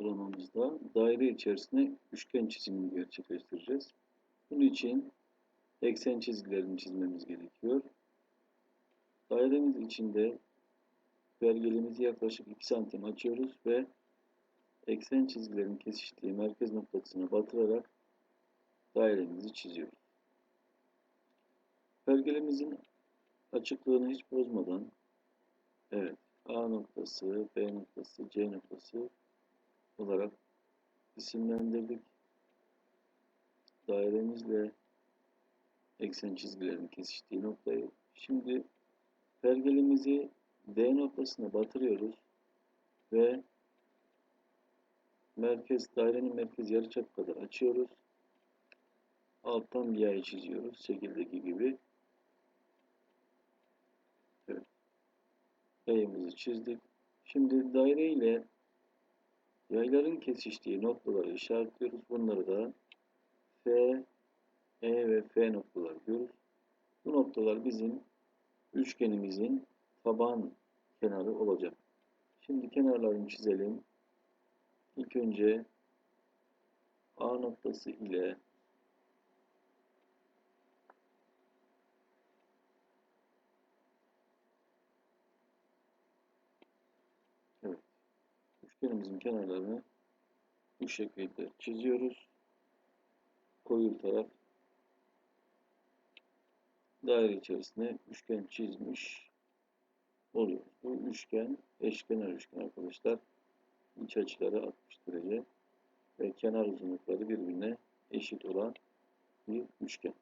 uygulamamızda daire içerisine üçgen çizimini gerçekleştireceğiz. Bunun için eksen çizgilerini çizmemiz gerekiyor. Dairemiz içinde pergelimizi yaklaşık 2 santim açıyoruz ve eksen çizgilerin kesiştiği merkez noktasına batırarak dairemizi çiziyoruz. Pergelemizin açıklığını hiç bozmadan evet A noktası, B noktası, C noktası olarak isimlendirdik. Dairemizle eksen çizgilerin kesiştiği noktayı. Şimdi pergelimizi D noktasına batırıyoruz ve merkez dairenin merkezi yarıçap kadar açıyoruz. Alttan bir yay çiziyoruz şekildeki gibi. Evet. Yayımızı çizdik. Şimdi daire ile yayların kesiştiği noktaları işaretliyoruz. Bunları da F, E ve F noktaları diyoruz. Bu noktalar bizim üçgenimizin taban kenarı olacak. Şimdi kenarlarını çizelim. İlk önce A noktası ile Evet. Üçgenimizin kenarlarını bu şekilde çiziyoruz. Koyu taraf daire içerisine üçgen çizmiş oluyor. Bu üçgen eşkenar üçgen arkadaşlar. İç açıları 60 derece ve kenar uzunlukları birbirine eşit olan bir üçgen.